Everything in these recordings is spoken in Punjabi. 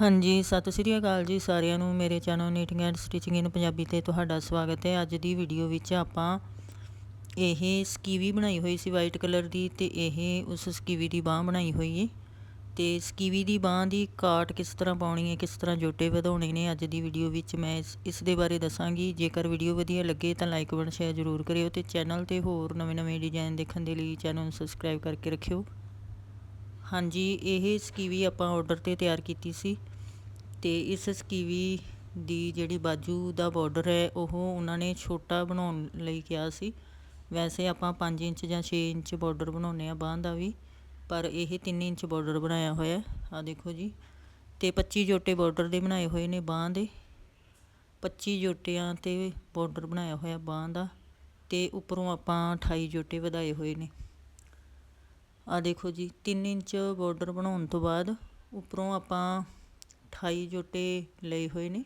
ਹਾਂਜੀ, ਸਤਿ ਸ੍ਰੀ ਅਕਾਲ ਜੀ ਸਾਰਿਆਂ ਨੂੰ। ਮੇਰੇ channel knitting and stitching in Punjabi ਤੇ ਤੁਹਾਡਾ ਸਵਾਗਤ ਹੈ। ਅੱਜ ਦੀ ਵੀਡੀਓ ਵਿੱਚ ਆਪਾਂ ਇਹ ਸਕੀਵੀ ਬਣਾਈ ਹੋਈ ਸੀ ਵਾਈਟ ਕਲਰ ਦੀ ਤੇ ਇਹ ਉਸ ਸਕੀਵੀ ਦੀ ਬਾਹ ਬਣਾਈ ਹੋਈ ਹੈ ਤੇ ਸਕੀਵੀ ਦੀ ਬਾਹ ਦੀ ਕਾਟ ਕਿਸ ਤਰ੍ਹਾਂ ਪਾਉਣੀ ਹੈ ਕਿਸ ਤਰ੍ਹਾਂ ਜੋਟੇ ਵਧਾਉਣੇ ਨੇ ਅੱਜ ਦੀ ਵੀਡੀਓ ਵਿੱਚ ਮੈਂ ਇਸ ਇਸ ਦੇ ਬਾਰੇ ਦੱਸਾਂਗੀ। ਜੇਕਰ ਵੀਡੀਓ ਵਧੀਆ ਲੱਗੇ ਤਾਂ ਲਾਈਕ ਬਣ ਸ਼ੇਅਰ ਜ਼ਰੂਰ ਕਰਿਓ ਤੇ ਚੈਨਲ ਤੇ ਹੋਰ ਨਵੇਂ-ਨਵੇਂ ਡਿਜ਼ਾਈਨ ਦੇਖਣ ਦੇ ਲਈ ਚੈਨਲ ਨੂੰ ਸਬਸਕ੍ਰਾਈਬ ਕਰਕੇ ਰੱਖਿਓ। ਹਾਂਜੀ, ਇਹ ਸਕੀਵੀ ਆਪਾਂ ਆਰਡਰ ਤੇ ਤਿਆਰ ਕੀਤੀ ਸੀ। ਅਤੇ ਇਸ ਸਕੀਵੀ ਦੀ ਜਿਹੜੀ ਬਾਜੂ ਦਾ ਬਾਰਡਰ ਹੈ, ਉਹ ਉਹਨਾਂ ਨੇ ਛੋਟਾ ਬਣਾਉਣ ਲਈ ਕਿਹਾ ਸੀ। ਵੈਸੇ ਆਪਾਂ ਪੰਜ ਇੰਚ ਜਾਂ ਛੇ ਇੰਚ ਬਾਰਡਰ ਬਣਾਉਂਦੇ ਹਾਂ ਬਾਂਹ ਦਾ ਵੀ, ਪਰ ਇਹ ਤਿੰਨ ਇੰਚ ਬਾਰਡਰ ਬਣਾਇਆ ਹੋਇਆ ਆ ਦੇਖੋ ਜੀ। ਅਤੇ 25 ਜੋਟੇ ਬਾਰਡਰ ਦੇ ਬਣਾਏ ਹੋਏ ਨੇ ਬਾਂਹ ਦੇ। 25 ਜੋਟਿਆਂ ਤੇ ਬਾਰਡਰ ਬਣਾਇਆ ਹੋਇਆ ਬਾਂਹ ਦਾ ਤੇ ਉੱਪਰੋਂ ਆਪਾਂ 28 ਜੋਟੇ ਵਧਾਏ ਹੋਏ ਨੇ। ਆ ਦੇਖੋ ਜੀ 3 ਇੰਚ ਬਾਰਡਰ ਬਣਾਉਣ ਤੋਂ ਬਾਅਦ ਉੱਪਰੋਂ ਆਪਾਂ 28 ਜੋਟੇ ਲਏ ਹੋਏ ਨੇ।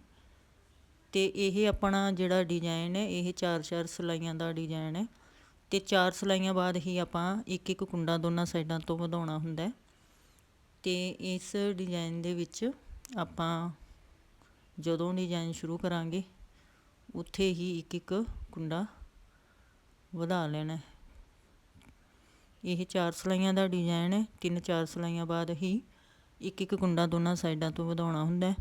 ਤੇ ਇਹ ਆਪਣਾ ਜਿਹੜਾ ਡਿਜ਼ਾਈਨ ਹੈ, ਇਹ 4-4 ਸਲਾਈਆਂ ਦਾ ਡਿਜ਼ਾਈਨ ਹੈ। ਤੇ ਚਾਰ ਸਲਾਈਆਂ ਬਾਅਦ ਹੀ ਆਪਾਂ ਇੱਕ ਇੱਕ ਕੁੰਡਾ ਦੋਨਾਂ ਸਾਈਡਾਂ ਤੋਂ ਵਧਾਉਣਾ ਹੁੰਦਾ ਤੇ ਇਸ ਡਿਜ਼ਾਈਨ ਦੇ ਵਿੱਚ ਆਪਾਂ ਜਦੋਂ ਡਿਜ਼ਾਈਨ ਸ਼ੁਰੂ ਕਰਾਂਗੇ, ਉੱਥੇ ਹੀ ਇੱਕ ਇੱਕ ਕੁੰਡਾ ਵਧਾ ਲੈਣਾ ਇਹ ਚਾਰ ਸਲਾਈਆਂ ਦਾ ਡਿਜ਼ਾਈਨ ਹੈ। ਤਿੰਨ ਚਾਰ ਸਲਾਈਆਂ ਬਾਅਦ ਹੀ ਇੱਕ ਇੱਕ ਕੁੰਡਾ ਦੋਨਾਂ ਸਾਈਡਾਂ ਤੋਂ ਵਧਾਉਣਾ ਹੁੰਦਾ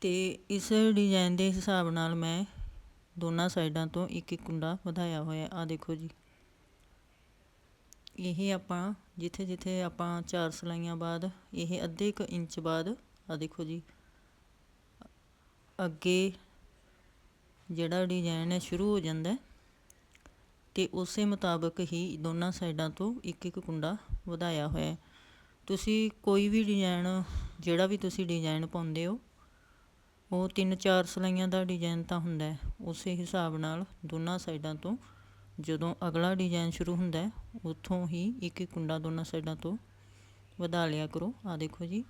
ਤੇ ਇਸ ਡਿਜ਼ਾਈਨ ਦੇ ਹਿਸਾਬ ਨਾਲ ਮੈਂ ਦੋਨਾਂ ਸਾਈਡਾਂ ਤੋਂ ਇੱਕ ਇੱਕ ਕੁੰਡਾ ਵਧਾਇਆ ਹੋਇਆ ਆ ਦੇਖੋ ਜੀ। ਇਹ ਆਪਾਂ ਜਿੱਥੇ ਜਿੱਥੇ ਆਪਾਂ ਚਾਰ ਸਲਾਈਆਂ ਬਾਅਦ, ਇਹ ਅੱਧੇ ਇੱਕ ਇੰਚ ਬਾਅਦ ਆ ਦੇਖੋ ਜੀ। ਅੱਗੇ ਜਿਹੜਾ ਡਿਜ਼ਾਈਨ ਹੈ, ਸ਼ੁਰੂ ਹੋ ਜਾਂਦਾ ਤੇ ਉਸੇ ਮੁਤਾਬਕ ਹੀ ਦੋਨਾਂ ਸਾਈਡਾਂ ਤੋਂ ਇੱਕ ਇੱਕ ਕੁੰਡਾ ਵਧਾਇਆ ਹੋਇਆ ਤੁਸੀਂ ਕੋਈ ਵੀ ਡਿਜ਼ਾਇਨ ਜਿਹੜਾ ਵੀ ਤੁਸੀਂ ਡਿਜ਼ਾਇਨ ਪਾਉਂਦੇ ਹੋ, ਉਹ ਤਿੰਨ ਚਾਰ ਸਿਲਾਈਆਂ ਦਾ ਡਿਜ਼ਾਇਨ ਤਾਂ ਹੁੰਦਾ ਉਸੇ ਹਿਸਾਬ ਨਾਲ ਦੋਨਾਂ ਸਾਈਡਾਂ ਤੋਂ ਜਦੋਂ ਅਗਲਾ ਡਿਜ਼ਾਇਨ ਸ਼ੁਰੂ ਹੁੰਦਾ ਉੱਥੋਂ ਹੀ ਇੱਕ ਇੱਕ ਕੁੰਡਾ ਦੋਨਾਂ ਸਾਈਡਾਂ ਤੋਂ ਵਧਾ ਲਿਆ ਕਰੋ। ਆ ਦੇਖੋ ਜੀ।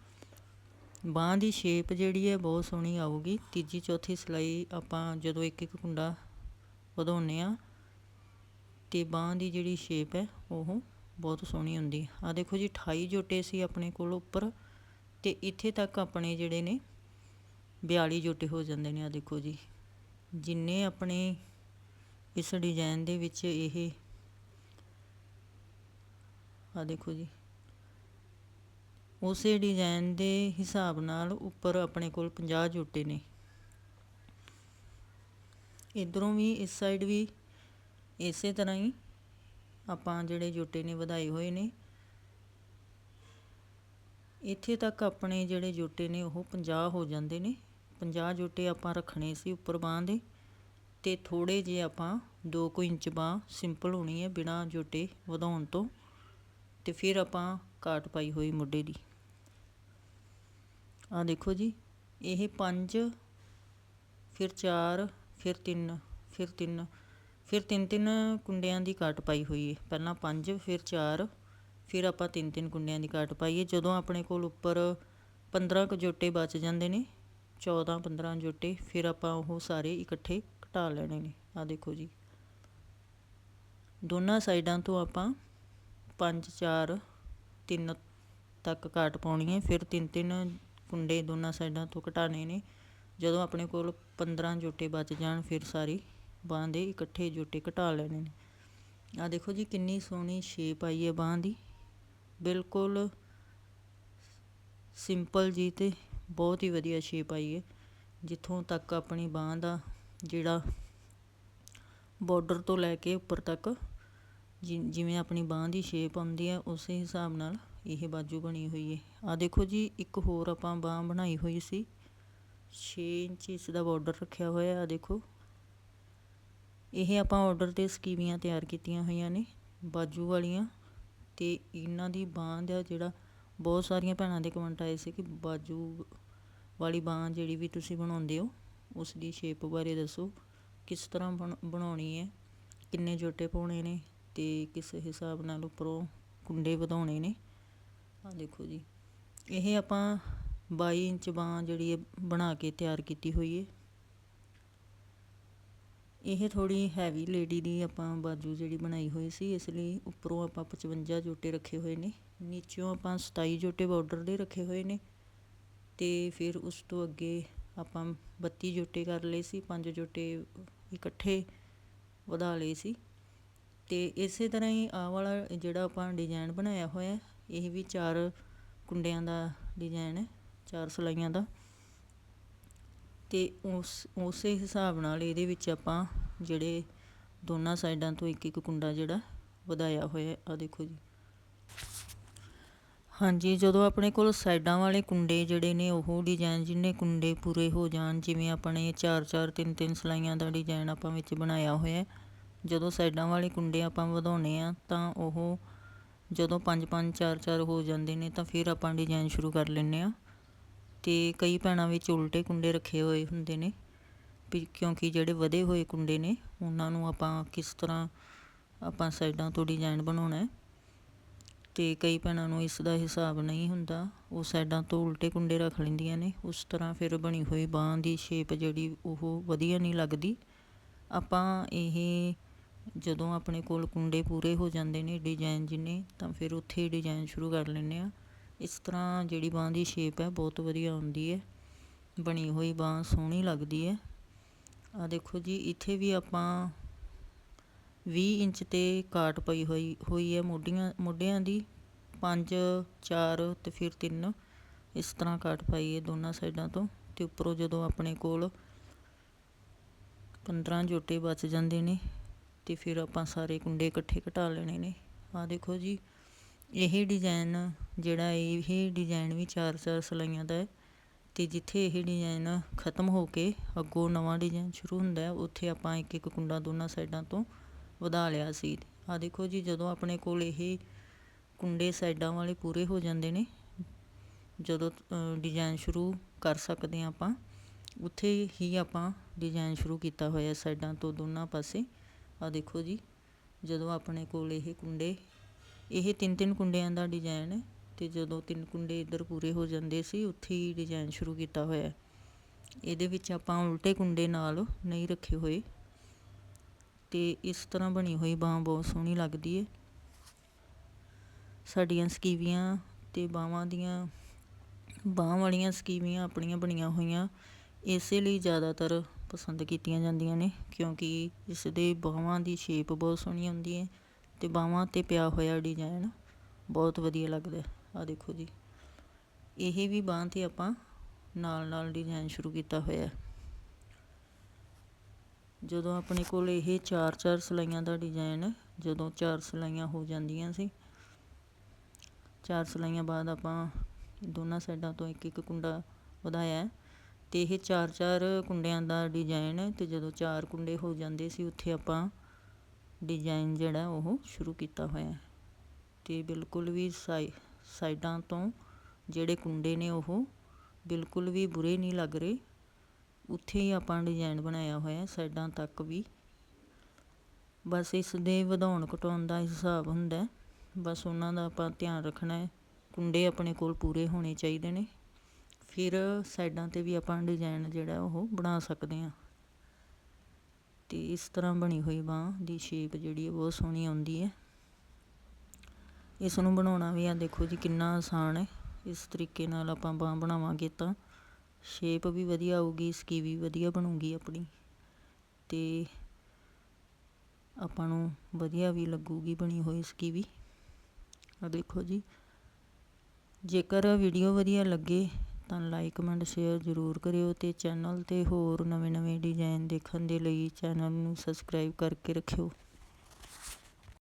ਬਾਹ ਦੀ ਸ਼ੇਪ ਜਿਹੜੀ ਹੈ ਬਹੁਤ ਸੋਹਣੀ ਆਊਗੀ। ਤੀਜੀ ਚੌਥੀ ਸਿਲਾਈ ਆਪਾਂ ਜਦੋਂ ਇੱਕ ਇੱਕ ਕੁੰਡਾ ਵਧਾਉਨੇ ਆ ਤੇ ਬਾਹ ਦੀ ਜਿਹੜੀ ਸ਼ੇਪ ਹੈ, ਉਹ ਬਹੁਤ ਸੋਹਣੀ ਹੁੰਦੀ। ਆ ਦੇਖੋ ਜੀ 28 ਜੋਟੇ ਸੀ ਆਪਣੇ ਕੋਲ ਉੱਪਰ ਤੇ ਇੱਥੇ ਤੱਕ ਆਪਣੇ ਜਿਹੜੇ ਨੇ 42 ਜੋਟੇ ਹੋ ਜਾਂਦੇ ਨੇ ਆ ਦੇਖੋ ਜੀ। ਜਿੰਨੇ ਆਪਣੇ ਇਸ ਡਿਜ਼ਾਈਨ ਦੇ ਵਿੱਚ ਇਹ ਆ ਦੇਖੋ ਜੀ। ਉਸੇ ਡਿਜ਼ਾਈਨ ਦੇ ਹਿਸਾਬ ਨਾਲ ਉੱਪਰ ਆਪਣੇ ਕੋਲ 50 ਜੋਟੇ ਨੇ। ਇਧਰੋਂ ਵੀ, ਇਸ ਸਾਈਡ ਵੀ ਇਸੇ ਤਰ੍ਹਾਂ ਹੀ ਆਪਾਂ ਜਿਹੜੇ ਜੋਟੇ ਨੇ ਵਧਾਏ ਹੋਏ ਨੇ, ਇੱਥੇ ਤੱਕ ਆਪਣੇ ਜਿਹੜੇ ਜੋਟੇ ਨੇ ਉਹ 50 ਹੋ ਜਾਂਦੇ ਨੇ। 50 ਜੋਟੇ ਆਪਾਂ ਰੱਖਣੇ ਸੀ ਉੱਪਰ ਬਾਹ ਦੇ ਤੇ ਥੋੜੇ ਜੇ ਆਪਾਂ 2 ਕੁ ਇੰਚ ਬਾਹ ਸਿੰਪਲ ਹੋਣੀ ਹੈ ਬਿਨਾ ਜੋਟੇ ਵਧਾਉਣ ਤੋਂ ਤੇ ਫਿਰ ਆਪਾਂ ਕਾਟ ਪਾਈ ਹੋਈ ਮੁੱਢੇ ਦੀ। ਆ ਦੇਖੋ ਜੀ, ਇਹ 5 ਫਿਰ 4 ਫਿਰ 3 ਫਿਰ 3 ਫਿਰ ਤਿੰਨ ਤਿੰਨ ਕੁੰਡਿਆਂ ਦੀ ਕਾਟ ਪਾਈ ਹੋਈ ਹੈ। ਪਹਿਲਾਂ 5 ਫਿਰ 4 ਫਿਰ ਆਪਾਂ ਤਿੰਨ ਤਿੰਨ ਕੁੰਡਿਆਂ ਦੀ ਕਾਟ ਪਾਈਏ ਜਦੋਂ ਆਪਣੇ ਕੋਲ ਉੱਪਰ 15 ਕੁ ਜੋਟੇ ਬਚ ਜਾਂਦੇ ਨੇ 14 15 ਜੋਟੇ, ਫਿਰ ਆਪਾਂ ਉਹ ਸਾਰੇ ਇਕੱਠੇ ਘਟਾ ਲੈਣੇ ਨੇ। ਆ ਦੇਖੋ ਜੀ। ਦੋਨਾਂ ਸਾਈਡਾਂ ਤੋਂ ਆਪਾਂ 5 4 3 ਤੱਕ ਕਾਟ ਪਾਉਣੀ ਹੈ। ਫਿਰ ਤਿੰਨ ਤਿੰਨ ਕੁੰਡੇ ਦੋਨਾਂ ਸਾਈਡਾਂ ਤੋਂ ਘਟਾਣੇ ਨੇ। ਜਦੋਂ ਆਪਣੇ ਕੋਲ 15 ਜੋਟੇ ਬਚ ਜਾਣ, ਫਿਰ ਸਾਰੀ ਬਾਂਹ ਦੇ ਇਕੱਠੇ ਜੋਟੇ ਘਟਾ ਲੈਣੇ ਨੇ। ਆ ਦੇਖੋ ਜੀ ਕਿੰਨੀ ਸੋਹਣੀ ਸ਼ੇਪ ਆਈ ਹੈ ਬਾਂਹ ਦੀ। ਬਿਲਕੁਲ ਸਿੰਪਲ ਜੀ ਤੇ ਬਹੁਤ ਹੀ ਵਧੀਆ ਸ਼ੇਪ ਆਈ ਹੈ। ਜਿੱਥੋਂ ਤੱਕ ਆਪਣੀ ਬਾਂਹ ਦਾ ਜਿਹੜਾ ਬਾਰਡਰ ਤੋਂ ਲੈ ਕੇ ਉੱਪਰ ਤੱਕ ਜਿਵੇਂ ਆਪਣੀ ਬਾਂਹ ਦੀ ਸ਼ੇਪ ਆਉਂਦੀ ਹੈ, ਉਸੇ ਹਿਸਾਬ ਨਾਲ ਇਹ ਬਾਜੂ ਬਣੀ ਹੋਈ ਹੈ। ਆ ਦੇਖੋ ਜੀ, ਇੱਕ ਹੋਰ ਆਪਾਂ ਬਾਂਹ ਬਣਾਈ ਹੋਈ ਸੀ। 6 ਇੰਚ ਇਸ ਦਾ ਬਾਰਡਰ ਰੱਖਿਆ ਹੋਇਆ ਆ ਦੇਖੋ। ਇਹ ਆਪਾਂ ਔਡਰ ਤੇ ਸਕੀਵੀਆਂ ਤਿਆਰ ਕੀਤੀਆਂ ਹੋਈਆਂ ਨੇ, ਬਾਜੂ ਵਾਲੀਆਂ ਅਤੇ ਇਹਨਾਂ ਦੀ ਬਾਂਹ ਦਾ ਜਿਹੜਾ ਬਹੁਤ ਸਾਰੀਆਂ ਭੈਣਾਂ ਦੇ ਕਮੈਂਟ ਆਏ ਸੀ ਕਿ ਬਾਜੂ ਵਾਲੀ ਬਾਂਹ ਜਿਹੜੀ ਵੀ ਤੁਸੀਂ ਬਣਾਉਂਦੇ ਹੋ, ਉਸ ਦੀ ਸ਼ੇਪ ਬਾਰੇ ਦੱਸੋ, ਕਿਸ ਤਰ੍ਹਾਂ ਬਣਾਉਣੀ ਹੈ, ਕਿੰਨੇ ਜੋਟੇ ਪਾਉਣੇ ਨੇ ਤੇ ਕਿਸ ਹਿਸਾਬ ਨਾਲ ਉੱਪਰੋਂ ਕੁੰਡੇ ਵਧਾਉਣੇ ਨੇ। ਆ ਦੇਖੋ ਜੀ, ਇਹ ਆਪਾਂ 22 ਇੰਚ ਬਾਂਹ ਜਿਹੜੀ ਬਣਾ ਕੇ ਤਿਆਰ ਕੀਤੀ ਹੋਈ ਹੈ। ਇਹ ਥੋੜ੍ਹੀ ਹੈਵੀ ਲੇਡੀ ਦੀ ਆਪਾਂ ਬਾਜੂ ਜਿਹੜੀ ਬਣਾਈ ਹੋਈ ਸੀ, ਇਸ ਲਈ ਉੱਪਰੋਂ ਆਪਾਂ 55 ਜੋਟੇ ਰੱਖੇ ਹੋਏ ਨੇ ਨੀਚੋਂ ਆਪਾਂ 27 ਜੋਟੇ ਬਾਰਡਰ ਦੇ ਰੱਖੇ ਹੋਏ ਨੇ ਤੇ ਫਿਰ ਉਸ ਤੋਂ ਅੱਗੇ ਆਪਾਂ 32 ਜੋਟੇ ਕਰ ਲਏ ਸੀ, ਪੰਜ ਜੋਟੇ ਇਕੱਠੇ ਵਧਾ ਲਏ ਸੀ ਤੇ ਇਸੇ ਤਰ੍ਹਾਂ ਹੀ ਆਹ ਵਾਲਾ ਜਿਹੜਾ ਆਪਾਂ ਡਿਜ਼ਾਈਨ ਬਣਾਇਆ ਹੋਇਆ, ਇਹ ਵੀ ਚਾਰ ਕੁੰਡਿਆਂ ਦਾ ਡਿਜ਼ਾਈਨ ਹੈ, ਚਾਰ ਸਲਾਈਆਂ ਦਾ ਤੇ ਉਸ, ਉਸੇ ਹਿਸਾਬ ਨਾਲ ਇਹਦੇ ਵਿੱਚ ਆਪਾਂ ਜਿਹੜੇ ਦੋਨਾਂ ਸਾਈਡਾਂ ਤੋਂ ਇੱਕ ਇੱਕ ਕੁੰਡਾ ਜਿਹੜਾ ਵਧਾਇਆ ਹੋਇਆ ਆ ਦੇਖੋ ਜੀ। ਹਾਂਜੀ, ਜਦੋਂ ਆਪਣੇ ਕੋਲ ਸਾਈਡਾਂ ਵਾਲੇ ਕੁੰਡੇ ਜਿਹੜੇ ਨੇ, ਉਹ ਡਿਜ਼ਾਈਨ ਜਿੰਨੇ ਕੁੰਡੇ ਪੂਰੇ ਹੋ ਜਾਣ, ਜਿਵੇਂ ਆਪਣੇ 4-4 3-3 ਸਲਾਈਆਂ ਦਾ ਡਿਜ਼ਾਈਨ ਆਪਾਂ ਵਿੱਚ ਬਣਾਇਆ ਹੋਇਆ, ਜਦੋਂ ਸਾਈਡਾਂ ਵਾਲੇ ਕੁੰਡੇ ਆਪਾਂ ਵਧਾਉਣੇ ਆ, ਤਾਂ ਉਹ ਜਦੋਂ 5-5 4-4 ਹੋ ਜਾਂਦੇ ਨੇ, ਤਾਂ ਫਿਰ ਆਪਾਂ ਡਿਜ਼ਾਈਨ ਸ਼ੁਰੂ ਕਰ ਲੈਂਦੇ ਆ। ਅਤੇ ਕਈ ਭੈਣਾਂ ਵਿੱਚ ਉਲਟੇ ਕੁੰਡੇ ਰੱਖੇ ਹੋਏ ਹੁੰਦੇ ਨੇ, ਵੀ ਕਿਉਂਕਿ ਜਿਹੜੇ ਵਧੇ ਹੋਏ ਕੁੰਡੇ ਨੇ, ਉਹਨਾਂ ਨੂੰ ਆਪਾਂ ਕਿਸ ਤਰ੍ਹਾਂ ਆਪਾਂ ਸਾਈਡਾਂ ਤੋਂ ਡਿਜ਼ਾਇਨ ਬਣਾਉਣਾ ਅਤੇ ਕਈ ਭੈਣਾਂ ਨੂੰ ਇਸ ਦਾ ਹਿਸਾਬ ਨਹੀਂ ਹੁੰਦਾ, ਉਹ ਸਾਈਡਾਂ ਤੋਂ ਉਲਟੇ ਕੁੰਡੇ ਰੱਖ ਲੈਂਦੀਆਂ ਨੇ, ਉਸ ਤਰ੍ਹਾਂ ਫਿਰ ਬਣੀ ਹੋਈ ਬਾਂਹ ਦੀ ਸ਼ੇਪ ਜਿਹੜੀ ਉਹ ਵਧੀਆ ਨਹੀਂ ਲੱਗਦੀ। ਆਪਾਂ ਇਹ ਜਦੋਂ ਆਪਣੇ ਕੋਲ ਕੁੰਡੇ ਪੂਰੇ ਹੋ ਜਾਂਦੇ ਨੇ ਡਿਜ਼ਾਇਨ ਜਿੰਨੇ, ਤਾਂ ਫਿਰ ਉੱਥੇ ਡਿਜ਼ਾਇਨ ਸ਼ੁਰੂ ਕਰ ਲੈਂਦੇ ਹਾਂ। ਇਸ ਤਰ੍ਹਾਂ ਜਿਹੜੀ ਬਾਂਹ ਦੀ ਸ਼ੇਪ ਹੈ ਬਹੁਤ ਵਧੀਆ ਆਉਂਦੀ ਹੈ, ਬਣੀ ਹੋਈ ਬਾਂਹ ਸੋਹਣੀ ਲੱਗਦੀ ਹੈ। ਆ ਦੇਖੋ ਜੀ, ਇੱਥੇ ਵੀ ਆਪਾਂ 20 ਇੰਚ ਤੇ ਕਾਟ ਪਈ ਹੋਈ ਹੋਈ ਹੈ ਮੋਢੀਆਂ, ਮੋਢਿਆਂ ਦੀ 5 4 ਤੇ ਫਿਰ 3 ਇਸ ਤਰ੍ਹਾਂ ਕਾਟ ਪਾਈ ਹੈ ਦੋਨਾਂ ਸਾਈਡਾਂ ਤੋਂ ਤੇ ਉੱਪਰੋਂ ਜਦੋਂ ਆਪਣੇ ਕੋਲ 15 ਜੋਟੇ ਬਚ ਜਾਂਦੇ ਨੇ ਤੇ ਫਿਰ ਆਪਾਂ ਸਾਰੇ ਕੁੰਡੇ ਇਕੱਠੇ ਘਟਾ ਲੈਣੇ ਨੇ। ਆ ਦੇਖੋ ਜੀ ਇਹ ਡਿਜ਼ਾਇਨ ਜਿਹੜਾ ਇਹ ਡਿਜ਼ਾਇਨ ਵੀ 4-4 ਸਲਾਈਆਂ ਦਾ ਹੈ ਤੇ ਜਿੱਥੇ ਇਹ ਡਿਜ਼ਾਇਨ ਖਤਮ ਹੋ ਕੇ ਅੱਗੋਂ ਨਵਾਂ ਡਿਜ਼ਾਇਨ ਸ਼ੁਰੂ ਹੁੰਦਾ ਹੈ, ਉੱਥੇ ਆਪਾਂ ਇੱਕ ਇੱਕ ਕੁੰਡਾ ਦੋਨਾਂ ਸਾਈਡਾਂ ਤੋਂ ਵਧਾ ਲਿਆ ਸੀ। ਆ ਦੇਖੋ ਜੀ, ਜਦੋਂ ਆਪਣੇ ਕੋਲ ਇਹ ਕੁੰਡੇ ਸਾਈਡਾਂ ਵਾਲੇ ਪੂਰੇ ਹੋ ਜਾਂਦੇ ਨੇ, ਜਦੋਂ ਡਿਜ਼ਾਈਨ ਸ਼ੁਰੂ ਕਰ ਸਕਦੇ ਆ ਆਪਾਂ, ਉੱਥੇ ਹੀ ਆਪਾਂ ਡਿਜ਼ਾਈਨ ਸ਼ੁਰੂ ਕੀਤਾ ਹੋਇਆ ਸਾਈਡਾਂ ਤੋਂ ਦੋਨਾਂ ਪਾਸੇ। ਆ ਦੇਖੋ ਜੀ, ਜਦੋਂ ਆਪਣੇ ਕੋਲ ਇਹ ਕੁੰਡੇ ਇਹ ਤਿੰਨ ਤਿੰਨ ਕੁੰਡਿਆਂ ਦਾ ਡਿਜ਼ਾਈਨ ਹੈ ਤੇ ਜਦੋਂ ਤਿੰਨ ਕੁੰਡੇ ਇੱਧਰ ਪੂਰੇ ਹੋ ਜਾਂਦੇ ਸੀ, ਉੱਥੇ ਹੀ ਡਿਜ਼ਾਈਨ ਸ਼ੁਰੂ ਕੀਤਾ ਹੋਇਆ ਇਹਦੇ ਵਿੱਚ ਆਪਾਂ ਉਲਟੇ ਕੁੰਡੇ ਨਾਲ ਨਹੀਂ ਰੱਖੇ ਹੋਏ ਤੇ ਇਸ ਤਰ੍ਹਾਂ ਬਣੀ ਹੋਈ ਬਾਹ ਬਹੁਤ ਸੋਹਣੀ ਲੱਗਦੀ ਹੈ। ਸਾਡੀਆਂ ਸਕੀਵੀਆਂ ਤੇ ਬਾਹਾਂ ਦੀਆਂ, ਬਾਹ ਵਾਲੀਆਂ ਸਕੀਵੀਆਂ ਆਪਣੀਆਂ ਬਣੀਆਂ ਹੋਈਆਂ ਇਸੇ ਲਈ ਜ਼ਿਆਦਾਤਰ ਪਸੰਦ ਕੀਤੀਆਂ ਜਾਂਦੀਆਂ ਨੇ ਕਿਉਂਕਿ ਇਸ ਦੇ ਬਾਹਾਂ ਦੀ ਸ਼ੇਪ ਬਹੁਤ ਸੋਹਣੀ ਹੁੰਦੀ ਹੈ। ਤੇ ਬਾਹਾਂ ਤੇ ਪਿਆ ਹੋਇਆ ਡਿਜ਼ਾਈਨ ਬਹੁਤ ਵਧੀਆ ਲੱਗਦਾ ਆ ਦੇਖੋ ਜੀ। ਇਹ ਵੀ ਬਾਹ ਤੇ ਆਪਾਂ ਨਾਲ ਨਾਲ ਡਿਜ਼ਾਈਨ ਸ਼ੁਰੂ ਕੀਤਾ ਹੋਇਆ ਜਦੋਂ ਆਪਣੇ ਕੋਲ ਇਹ 4-4 ਸਲਾਈਆਂ ਦਾ ਡਿਜ਼ਾਈਨ ਜਦੋਂ 4 ਸਲਾਈਆਂ ਹੋ ਜਾਂਦੀਆਂ ਸੀ 4 ਸਲਾਈਆਂ ਬਾਅਦ ਆਪਾਂ ਦੋਨਾਂ ਸਾਈਡਾਂ ਤੋਂ ਇੱਕ ਇੱਕ ਕੁੰਡਾ ਵਧਾਇਆ ਤੇ ਇਹ 4-4 ਕੁੰਡਿਆਂ ਦਾ ਡਿਜ਼ਾਈਨ ਹੈ ਤੇ ਜਦੋਂ 4 ਕੁੰਡੇ ਹੋ ਜਾਂਦੇ ਸੀ, ਉੱਥੇ ਆਪਾਂ ਡਿਜ਼ਾਇਨ ਜਿਹੜਾ ਉਹ ਸ਼ੁਰੂ ਕੀਤਾ ਹੋਇਆ ਅਤੇ ਬਿਲਕੁਲ ਵੀ ਸਾਈ, ਸਾਈਡਾਂ ਤੋਂ ਜਿਹੜੇ ਕੁੰਡੇ ਨੇ ਉਹ ਬਿਲਕੁਲ ਵੀ ਬੁਰੇ ਨਹੀਂ ਲੱਗ ਰਹੇ। ਉੱਥੇ ਹੀ ਆਪਾਂ ਡਿਜ਼ਾਈਨ ਬਣਾਇਆ ਹੋਇਆ, ਸਾਈਡਾਂ ਤੱਕ ਵੀ। ਬਸ ਇਸ ਦੇ ਵਧਾਉਣ ਘਟਾਉਣ ਦਾ ਹਿਸਾਬ ਹੁੰਦਾ ਬਸ ਉਹਨਾਂ ਦਾ ਆਪਾਂ ਧਿਆਨ ਰੱਖਣਾ ਹੈ, ਕੁੰਡੇ ਆਪਣੇ ਕੋਲ ਪੂਰੇ ਹੋਣੇ ਚਾਹੀਦੇ ਨੇ। ਫਿਰ ਸਾਈਡਾਂ ਤੇ ਵੀ ਆਪਾਂ ਡਿਜ਼ਾਈਨ ਜਿਹੜਾ ਉਹ ਬਣਾ ਸਕਦੇ ਹਾਂ। ਤੇ ਇਸ ਤਰ੍ਹਾਂ ਬਣੀ ਹੋਈ ਬਾਹ ਦੀ ਸ਼ੇਪ ਜਿਹੜੀ ਹੈ ਬਹੁਤ ਸੋਹਣੀ ਆਉਂਦੀ ਹੈ। ਇਸ ਨੂੰ ਬਣਾਉਣਾ ਵੀ ਆ ਦੇਖੋ ਜੀ ਕਿੰਨਾ ਆਸਾਨ ਹੈ। ਇਸ ਤਰੀਕੇ ਨਾਲ ਆਪਾਂ ਬਾਹ ਬਣਾਵਾਂਗੇ ਤਾਂ ਸ਼ੇਪ ਵੀ ਵਧੀਆ ਆਊਗੀ ਸਕੀ ਵੀ ਵਧੀਆ ਬਣੂਗੀ ਆਪਣੀ। ਤੇ ਆਪਾਂ ਨੂੰ ਵਧੀਆ ਵੀ ਲੱਗੂਗੀ ਬਣੀ ਹੋਈ ਸਕੀ ਵੀ। ਆ ਦੇਖੋ ਜੀ, ਜੇਕਰ ਵੀਡੀਓ ਵਧੀਆ ਲੱਗੇ ਤਾਂ ਲਾਈਕ ਕਮੈਂਟ ਸ਼ੇਅਰ ਜ਼ਰੂਰ ਕਰਿਓ ਅਤੇ ਚੈਨਲ ਤੇ ਹੋਰ ਨਵੇਂ-ਨਵੇਂ ਡਿਜ਼ਾਇਨ ਦੇਖਣ ਦੇ ਲਈ ਚੈਨਲ ਨੂੰ ਸਬਸਕ੍ਰਾਈਬ ਕਰਕੇ ਰੱਖਿਓ।